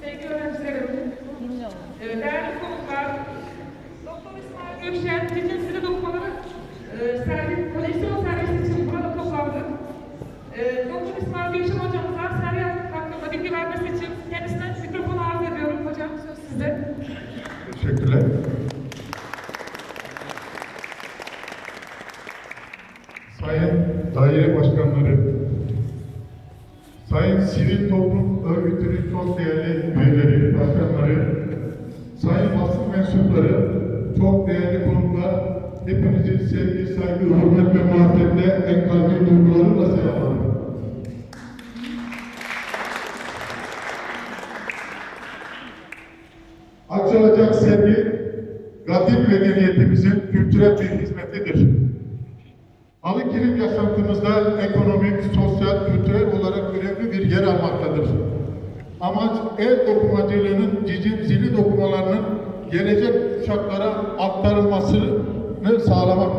sevgili öğrencilerim, değerli konuklar, Doktor İsmail Gökşen, Cicim Sürü Dokumaları e, koleksiyon sergisi burada toplandık. E, bilgi vermesi için kendisine mikrofonu arz ediyorum. Hocam sizde. Teşekkürler. Sayın daire başkanları, sayın sivil toplum örgütünün çok değerli üyeleri, başkanları, sayın basın mensupları, çok değerli konuklar, hepinizin sevgi, saygı, hürmet ve muhabbetle en kalbi duygularımla selamlarım. Açılacak sergi, kadim medeniyetimizin kültürel bir hizmetidir. Halı kilim yaşantımızda ekonomik, sosyal, kültürel olarak önemli bir yer almaktadır. Amaç el dokumacılığının cicim zili dokumalarının gelecek kuşaklara aktarılmasını sağlamak.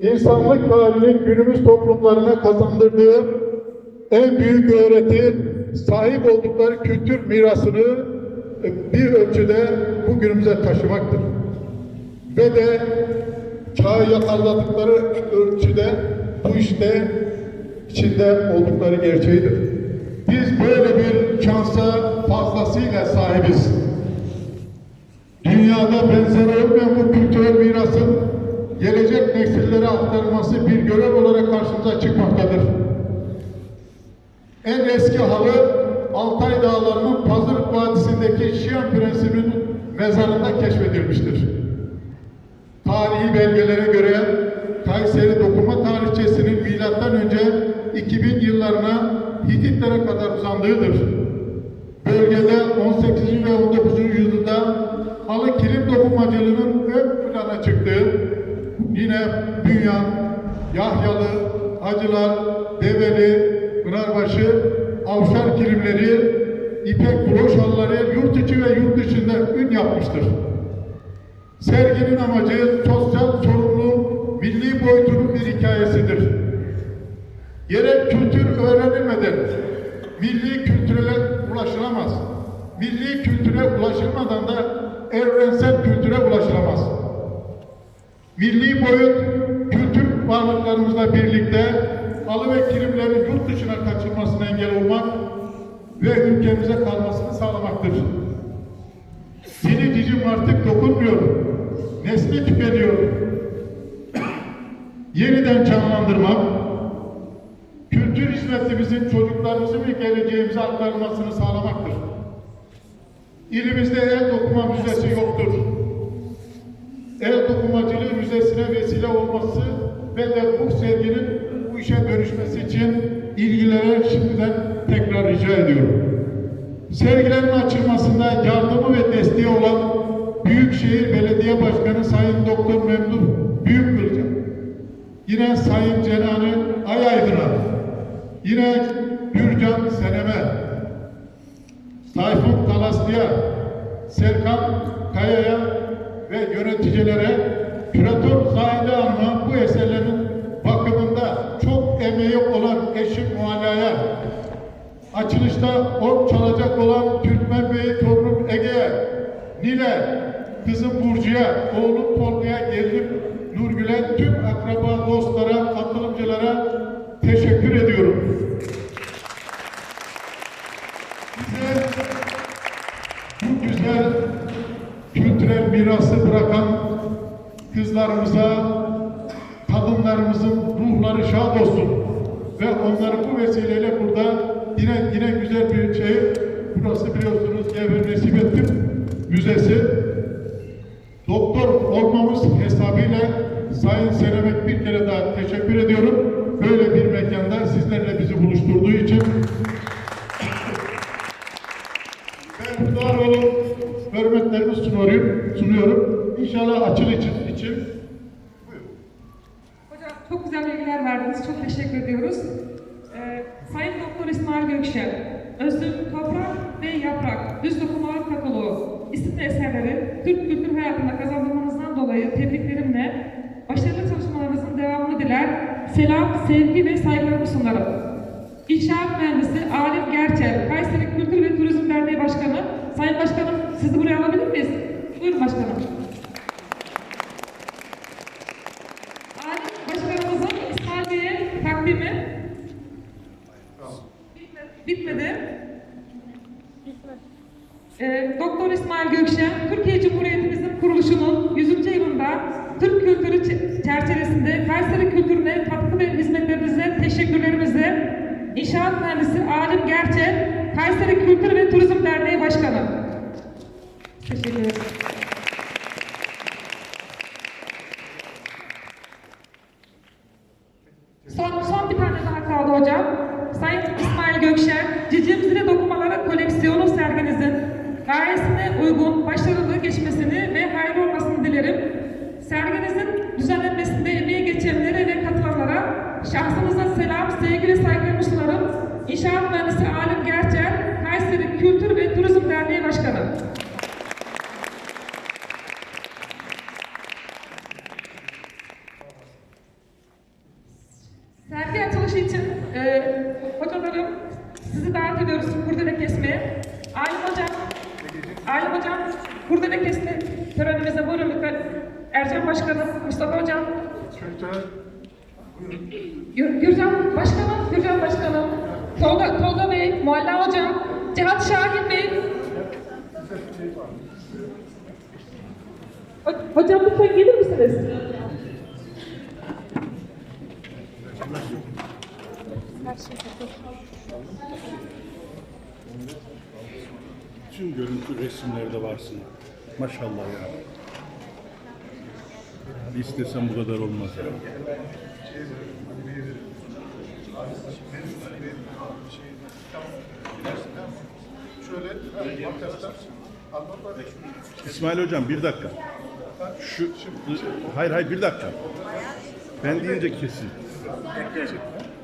İnsanlık tarihinin günümüz toplumlarına kazandırdığı en büyük öğreti sahip oldukları kültür mirasını bir ölçüde bugünümüze taşımaktır. Ve de çağı yakaladıkları ölçüde bu işte içinde oldukları gerçeğidir. Biz böyle bir şansa fazlasıyla sahibiz. Dünyada benzeri olmayan bu kültürel mirasın gelecek nesillere aktarılması bir görev olarak karşımıza çıkmaktadır. En eski halı Altay Dağları'nın Pazırık Vadisi'ndeki Şiyan Prensi'nin mezarında keşfedilmiştir. Tarihi belgelere göre Kayseri dokuma tarihçesinin Hititlere kadar uzandığıdır. Bölgede 18. ve 19. yüzyılda halı kilim dokumacılığının ön plana çıktığı yine Bünyan, Yahyalı, Hacılar, Develi, Pınarbaşı, Avşar kilimleri, İpek broş halıları yurt içi ve yurt dışında ün yapmıştır. Serginin amacı sosyal sorumluluğun milli boyutunun bir hikayesidir. Kültür öğrenilmeden milli kültüre ulaşılamaz. Milli kültüre ulaşılmadan da evrensel kültüre ulaşılamaz. Milli boyut kültür varlıklarımızla birlikte halı ve kilimlerin yurt dışına kaçırmasına engel olmak ve ülkemize kalmasını sağlamaktır. Dili cicim artık dokunmuyor. Nesli tükeniyor. Yeniden canlandırmak, hizmetimizin çocuklarımızın ve geleceğimize aktarılmasını sağlamaktır. İlimizde el dokuma müzesi yoktur. El dokumacılığı müzesine vesile olması ve de bu serginin bu işe dönüşmesi için ilgilere şimdiden tekrar rica ediyorum. Sergilerin açılmasında yardımı ve desteği olan Büyükşehir Belediye Başkanı Sayın Doktor Memduh Büyükkılıç'a, yine Sayın Ayaydın'a, yine Gürcan Seneme, Tayfun Talaslı'ya, Serkan Kaya'ya ve yöneticilere, küratör Zahide Hanım'a bu eserlerin bakımında çok emeği olan eşim Mualla'ya, açılışta ork çalacak olan Türkmen Bey torunum Ege'ye, Nil'e, kızım Burcu'ya, oğlum Tolga'ya, gelinim Nurgül'e, tüm akraba, dostlara, katılımcılara teşekkür ediyorum. Bize bu güzel kültürel mirası bırakan kızlarımıza, kadınlarımızın ruhları şad olsun. Ve onları bu vesileyle burada yine yine güzel bir şey, burası biliyorsunuz Gevher Nesibettin Müzesi. Teşekkür ediyoruz. Ee, Sayın Doktor İsmail Gökşen, Özlem Toprak ve Yaprak, Düz Dokumalar Kataloğu isimli eserleri Türk kültür hayatına kazandırmanızdan dolayı tebriklerimle başarılı çalışmalarınızın devamını diler, selam, sevgi ve saygılarımı sunarım. İnşaat Mühendisi Alim Gerçel, Kayseri Kültür ve Turizm Derneği Başkanı. Sayın Başkanım sizi buraya alabilir miyiz? Buyurun başkanım. Ee, Doktor İsmail Gökşen, Türkiye Cumhuriyetimizin kuruluşunun 100. yılında Türk kültürü çerçevesinde Kayseri kültürüne katkı ve hizmetlerinize teşekkürlerimizi İnşaat Mühendisi Alim Gerçel, Kayseri Kültür ve Turizm Derneği Başkanı. Teşekkür ederim. Son, son bir tane daha kaldı hocam. Sayın İsmail Gökşen, serginizin gayesine uygun, başarılı geçmesini ve hayırlı olmasını dilerim. Serginizin düzenlenmesinde emeği geçenlere ve katılanlara şahsınıza selam, sevgi ve saygılarımı sunarım. İnşaat Mühendisi Alim Gerçel, Kayseri Kültür ve Turizm Derneği Başkanı. Sergi açılışı için e, hocalarım sizi davet ediyoruz kurdele kesmeye. Alim hocam, Alim hocam kurdele kesme törenimize buyurun lütfen. Ercan Başkanım, Mustafa hocam, Çocuklar Gür- Gürcan Başkanım, Gürcan Başkanım, Tolga, Tolga Bey, Mualla hocam, Cihat Şahin Bey. Ho- Hocam lütfen gelir misiniz? Tüm görüntü resimlerde varsın. Maşallah ya. İstesem bu kadar olmaz ya. İsmail hocam bir dakika. Şu hayır hayır bir dakika. Ben deyince kesin.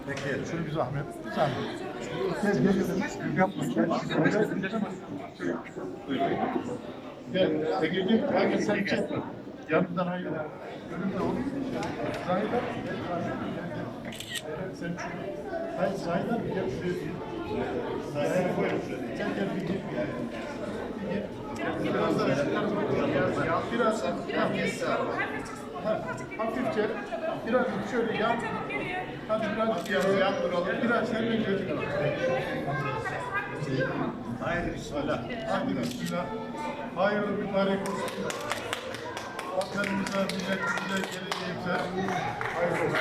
Bekleyelim. Şöyle bir zahmet. Zahmet. Gel gel gel. Yapma. Gel. Gel. Ege'ciğim. Gel gel sen çek. Yanımdan hayır. Önümde ol. Zahide. Gel. Evet sen şu. Hayır Zahide gel. Zahide buyurun. Sen gel bir gel. Bir gel. Biraz daha biraz daha Ha, hafifçe biraz şöyle yan hadi biraz yan duralım biraz sen de gözün Hayır bismillah. Hadi bismillah. Hayırlı mübarek olsun. Vatanımıza, milletimize, geleceğimize hayırlı olsun.